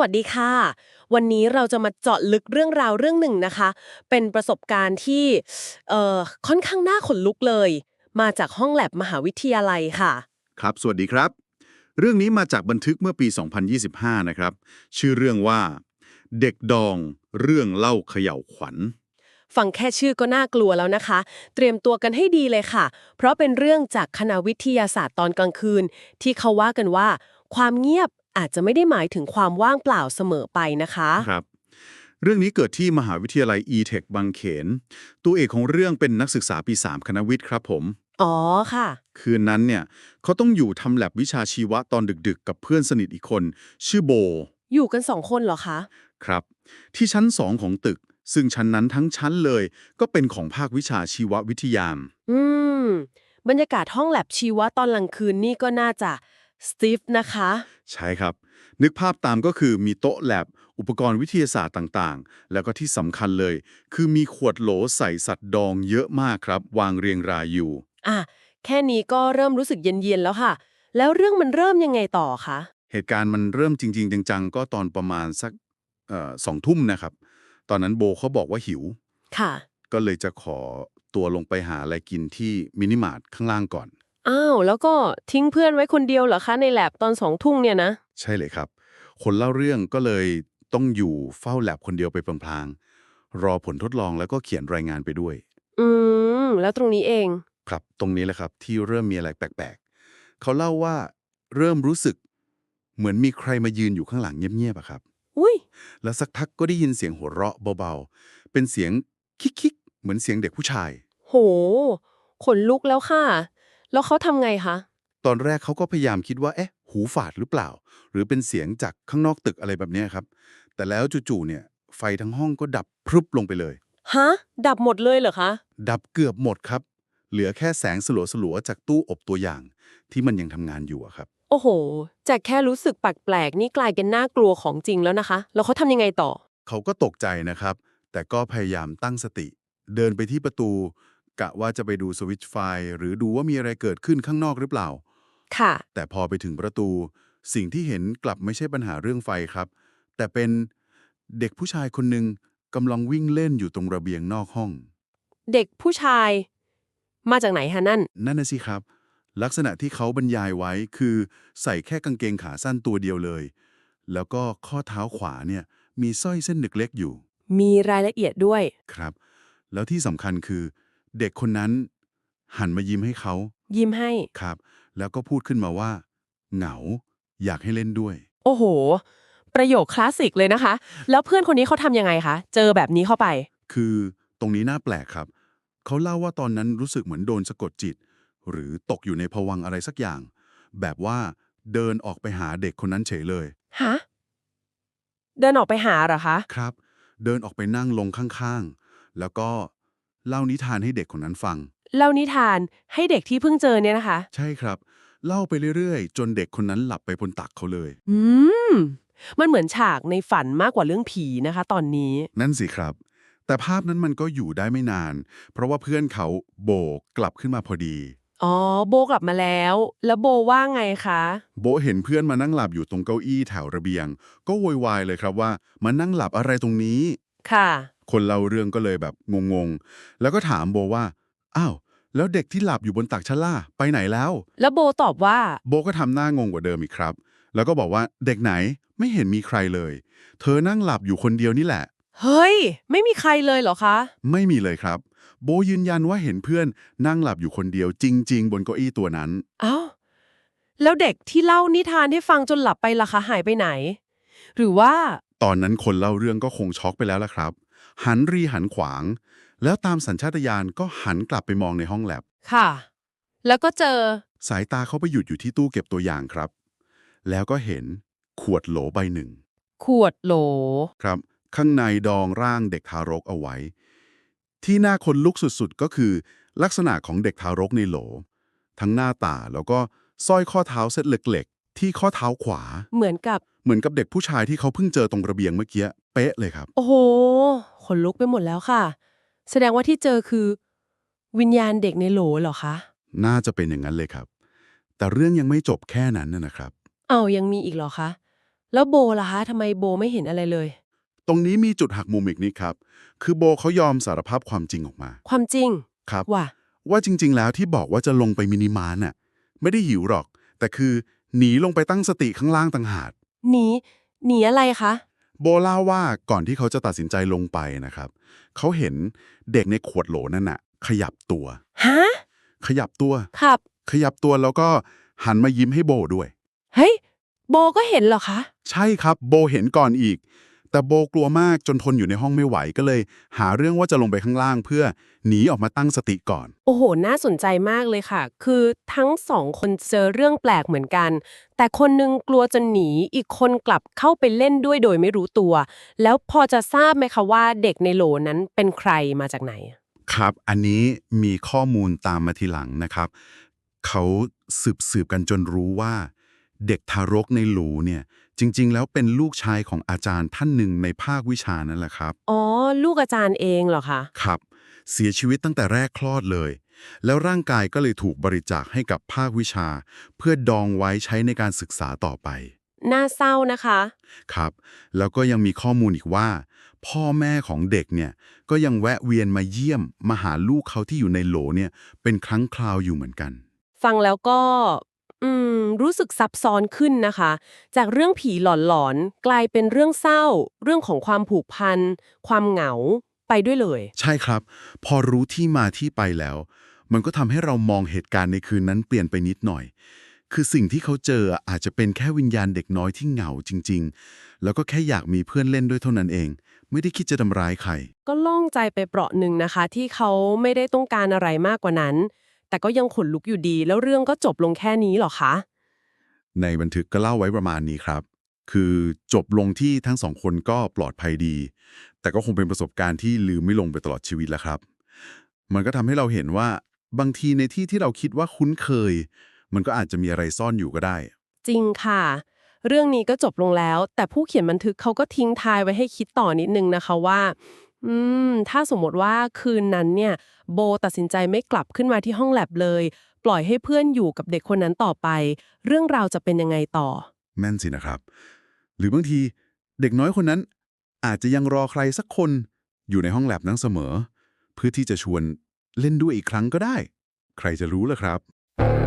วัสดีค่ะ วันนี้เราจะมาเจาะลึกเรื่องราวเรื่องหนึ่งนะคะ เป็นประสบการณ์ที่เอ่อค่อนข้างน่าขนลุกเลย มาจากห้องแลบมหาวิทยาลัยค่ะ ครับ สวัสดีครับ เรื่องนี้มาจากบันทึกเมื่อปี 2025 นะครับ ชื่อเรื่องว่า เด็กดอง เรื่องเล่าเขย่าวขวัญฟังแค่ชื่อก็น่ากลัวแล้วนะคะ เตรียมตัวกันให้ดีเลยค่ะ เพราะเป็นเรื่องจากคณะวิทยาศาสตร์ตอนกลางคืน ที่เขาว่ากันว่า ความเงียบ อาจจะไม่ได้หมายถึงความว่างเปล่าเสมอไปนะคะ ครับ เรื่องนี้เกิดที่มหาวิทยาลัย e-tech บางเขน ตัวเอกของเรื่องเป็นนักศึกษาปี 3 คณะวิทย์ครับผม อ๋อค่ะ คืนนั้นเนี่ยเขาต้องอยู่ทำแลบวิชาชีวะตอนดึกๆ กับเพื่อนสนิทอีกคน ชื่อโบ อยู่กันสองคนเหรอคะ ครับ ที่ชั้นสองของตึก ซึ่งชั้นนั้นทั้งชั้นเลย ก็เป็นของภาควิชาชีววิทยาอืม บรรยากาศห้องแลบชีวะตอนกลางคืนนี่ก็น่าจะ สตีฟนะคะ ใช่ครับ นึกภาพตามก็คือมีโต๊ะแลบ อุปกรณ์วิทยาศาสตร์ต่างๆ แล้วก็ที่สำคัญเลย คือมีขวดโหลใส่สัตว์ดองเยอะมากครับ วางเรียงรายอยู่ อะ แค่นี้ก็เริ่มรู้สึกเย็น ๆ แล้วค่ะ แล้วเรื่องมันเริ่มยังไงต่อคะ เหตุการณ์มันเริ่มจริง ๆ จังๆ ก็ตอนประมาณสักเอ่อสองทุ่มนะครับ ตอนนั้นโบเขาบอกว่าหิว ค่ะ ก็เลยจะขอตัวลงไปหาอะไรกินที่มินิมาร์ทข้างล่างก่อน อ้าว แล้วก็ทิ้งเพื่อนไว้คนเดียวเหรอคะ ในแลบตอนสองทุ่งเนี่ยนะ ใช่เลยครับ คนเล่าเรื่องก็เลยต้องอยู่เฝ้าแลบคนเดียวไปพลางๆ รอผลทดลองแล้วก็เขียนรายงานไปด้วย อืม แล้วตรงนี้เอง ครับ ตรงนี้แหละครับ ที่เริ่มมีอะไรแปลกๆ เขาเล่าว่าเริ่มรู้สึก เหมือนมีใครมายืนอยู่ข้างหลังเงียบๆอะครับ อุ้ย แล้วสักพักก็ได้ยินเสียงหัวเราะเบาๆ เป็นเสียงคิกๆ เหมือนเสียงเด็กผู้ชาย โห ขนลุกแล้วค่ะ แล้วเขาทำไงคะ ตอนแรกเขาก็พยายามคิดว่า เอ๊ะ หูฝาดหรือเปล่า หรือเป็นเสียงจากข้างนอกตึกอะไรแบบเนี้ยครับ แต่แล้วจู่ๆเนี่ย ไฟทั้งห้องก็ดับพรึบลงไปเลย ฮะ ดับหมดเลยเหรอคะ ดับเกือบหมดครับ เหลือแค่แสงสลัวๆจากตู้อบตัวอย่าง ที่มันยังทำงานอยู่อะครับ โอ้โห จากแค่รู้สึกแปลกๆนี่กลายเป็นน่ากลัวของจริงแล้วนะคะ แล้วเขาทำยังไงต่อ เขาก็ตกใจนะครับ แต่ก็พยายามตั้งสติ เดินไปที่ประตู กะว่าจะไปดูสวิตช์ไฟหรือดูว่ามีอะไรเกิดขึ้นข้างนอกหรือเปล่า ค่ะ แต่พอไปถึงประตู สิ่งที่เห็นกลับไม่ใช่ปัญหาเรื่องไฟครับ แต่เป็นเด็กผู้ชายคนหนึ่งกำลังวิ่งเล่นอยู่ตรงระเบียงนอกห้อง เด็กผู้ชาย มาจากไหนฮะนั่น นั่นน่ะสิครับ ลักษณะที่เขาบรรยายไว้คือใส่แค่กางเกงขาสั้นตัวเดียวเลย แล้วก็ข้อเท้าขวาเนี่ยมีสร้อยเส้นเล็กๆอยู่ มีรายละเอียดด้วย ครับ แล้วที่สำคัญคือ เด็กคนนั้น หันมายิ้มให้เขายิ้มให้ ครับ แล้วก็พูดขึ้นมาว่า เหงา อยากให้เล่นด้วย โอ้โห ประโยคคลาสสิกเลยนะคะ แล้วเพื่อนคนนี้เขาทำยังไงคะ เจอแบบนี้เข้าไป คือตรงนี้น่าแปลกครับ เขาเล่าว่าตอนนั้นรู้สึกเหมือนโดนสะกดจิต หรือตกอยู่ในภวังค์อะไรสักอย่าง แบบว่าเดินออกไปหาเด็กคนนั้นเฉยเลย ฮะ เดินออกไปหาเหรอคะ ครับ เดินออกไปนั่งลงข้างๆ แล้วก็ เล่านิทานให้เด็กคนนั้นฟัง เล่านิทานให้เด็กที่เพิ่งเจอเนี่ยนะคะ ใช่ครับ เล่าไปเรื่อยๆ จนเด็กคนนั้นหลับไปบนตักเขาเลย อืม มันเหมือนฉากในฝันมากกว่าเรื่องผีนะคะ ตอนนี้ นั่นสิครับ แต่ภาพนั้นมันก็อยู่ได้ไม่นาน เพราะว่าเพื่อนเขาโบกกลับขึ้นมาพอดี อ๋อ โบกลับมาแล้ว แล้วโบว่าไงคะ โบเห็นเพื่อนมานั่งหลับอยู่ตรงเก้าอี้แถวระเบียง ก็โวยวายเลยครับว่ามานั่งหลับอะไรตรงนี้ ค่ะ คนเล่าเรื่องก็เลยแบบงงๆ แล้วก็ถามโบว่า อ้าว แล้วเด็กที่หลับอยู่บนตักชั้นล่าไปไหนแล้ว แล้วโบตอบว่า โบก็ทำหน้างงกว่าเดิมอีกครับ แล้วก็บอกว่าเด็กไหนไม่เห็นมีใครเลย เธอนั่งหลับอยู่คนเดียวนี่แหละ เฮ้ย ไม่มีใครเลยเหรอคะ ไม่มีเลยครับ โบยืนยันว่าเห็นเพื่อนนั่งหลับอยู่คนเดียวจริง ๆ บนเก้าอี้ตัวนั้นเอ้าแล้วเด็กที่เล่านิทานให้ฟังจนหลับไปล่ะคะหายไปไหน หรือว่า ตอนนั้นคนเล่าเรื่องก็คงช็อกไปแล้วล่ะครับ หันรีหันขวาง แล้วตามสัญชาตญาณก็หันกลับไปมองในห้องแลบ ค่ะ แล้วก็เจอ สายตาเขาไปหยุดอยู่ที่ตู้เก็บตัวอย่างครับ แล้วก็เห็นขวดโหลใบหนึ่ง ขวดโหล ครับ ข้างในดองร่างเด็กทารกเอาไว้ ที่น่าคนลุกสุดๆ ก็คือ ลักษณะของเด็กทารกในโหล ทั้งหน้าตาแล้วก็สร้อยข้อเท้าเส้นเหล็กๆ ที่ข้อเท้าขวา เหมือนกับ เหมือนกับเด็กผู้ชายที่เขาเพิ่งเจอตรงระเบียงเมื่อกี้ เป๊ะเลยครับ โอ้โหขนลุกไปหมดแล้วค่ะ แสดงว่าที่เจอคือ วิญญาณเด็กในโหลเหรอคะ น่าจะเป็นอย่างนั้นเลยครับ แต่เรื่องยังไม่จบแค่นั้นนะนะครับ เอายังมีอีกเหรอคะ แล้วโบล่ะคะทำไมโบไม่เห็นอะไรเลย ตรงนี้มีจุดหักมุมอีกนิดครับ คือโบเขายอมสารภาพความจริงออกมา ความจริงครับ ว่า ว่าจริง ๆ แล้วที่บอกว่าจะลงไปมินิมานน่ะไม่ได้หิวหรอก แต่คือ หนีลงไปตั้งสติข้างล่างต่างหากหนีหนีอะไรคะ โบเล่าว่าก่อนที่เขาจะตัดสินใจลงไปนะครับ เขาเห็นเด็กในขวดโหลนั่นน่ะ ขยับตัว ฮะ ขยับตัว ครับ ขยับตัวแล้วก็หันมายิ้มให้โบด้วย เฮ้ย โบก็เห็นเหรอคะ ใช่ครับ โบเห็นก่อนอีก แต่โบกลัวมากจนทนอยู่ในห้องไม่ไหวก็เลย หาเรื่องว่าจะลงไปข้างล่างเพื่อหนีออกมาตั้งสติก่อน โอ้โห น่าสนใจมากเลยค่ะ คือทั้งสองคนเจอเรื่องแปลกเหมือนกัน แต่คนหนึงกลัวจนหนี อีกคนกลับเข้าไปเล่นด้วยโดยไม่รู้ตัว แล้วพอจะทราบไหมคะว่าเด็กในโหลนั้นเป็นใครมาจากไหน ครับ อันนี้มีข้อมูลตามมาทีหลังนะครับ เขาสืบสืบกันจนรู้ว่า เด็กทารกในโหลูเนี่ย จริง ๆ แล้วเป็นลูกชายของอาจารย์ท่านหนึ่งในภาควิชานั่นแหละครับ อ๋อ ลูกอาจารย์เองเหรอคะครับ เสียชีวิตตั้งแต่แรกคลอดเลย แล้วร่างกายก็เลยถูกบริจาคให้กับภาควิชา เพื่อดองไว้ใช้ในการศึกษาต่อไป น่าเศร้านะคะ ครับ แล้วก็ยังมีข้อมูลอีกว่า พ่อแม่ของเด็กเนี่ยก็ยังแวะเวียนมาเยี่ยมมาหาลูกเขาที่อยู่ในโหลเนี่ยเป็นครั้งคราวอยู่เหมือนกัน ฟังแล้วก็ อืม รู้สึกซับซ้อนขึ้นนะคะ จากเรื่องผีหลอนๆ กลายเป็นเรื่องเศร้า เรื่องของความผูกพัน ความเหงา ไปด้วยเลย ใช่ครับ พอรู้ที่มาที่ไปแล้ว มันก็ทำให้เรามองเหตุการณ์ในคืนนั้นเปลี่ยนไปนิดหน่อย คือสิ่งที่เขาเจออาจจะเป็นแค่วิญญาณเด็กน้อยที่เหงาจริง ๆ แล้วก็แค่อยากมีเพื่อนเล่นด้วยเท่านั้นเอง ไม่ได้คิดจะทำร้ายใคร ก็โล่งใจไปเปราะหนึ่งนะคะ ที่เขาไม่ได้ต้องการอะไรมากกว่านั้น แต่ก็ยังขนลุกอยู่ดี แล้วเรื่องก็จบลงแค่นี้เหรอคะ ในบันทึกก็เล่าไว้ประมาณนี้ครับ คือจบลงที่ทั้งสองคนก็ปลอดภัยดี แต่ก็คงเป็นประสบการณ์ที่ลืมไม่ลงไปตลอดชีวิตแล้วครับ มันก็ทำให้เราเห็นว่าบางทีในที่ที่เราคิดว่าคุ้นเคย มันก็อาจจะมีอะไรซ่อนอยู่ก็ได้ จริงค่ะ เรื่องนี้ก็จบลงแล้ว แต่ผู้เขียนบันทึกเขาก็ทิ้งทายไว้ให้คิดต่อนิดนึงนะคะว่า อืม ถ้าสมมติว่าคืนนั้นเนี่ย โบตัดสินใจไม่กลับขึ้นมาที่ห้องแลบเลย ปล่อยให้เพื่อนอยู่กับเด็กคนนั้นต่อไป เรื่องราวจะเป็นยังไงต่อ แม่นสินะครับ หรือบางทีเด็กน้อยคนนั้น อาจจะยังรอใครสักคนอยู่ในห้องแลบนั้นเสมอ เพื่อที่จะชวนเล่นด้วยอีกครั้งก็ได้ ใครจะรู้ล่ะครับ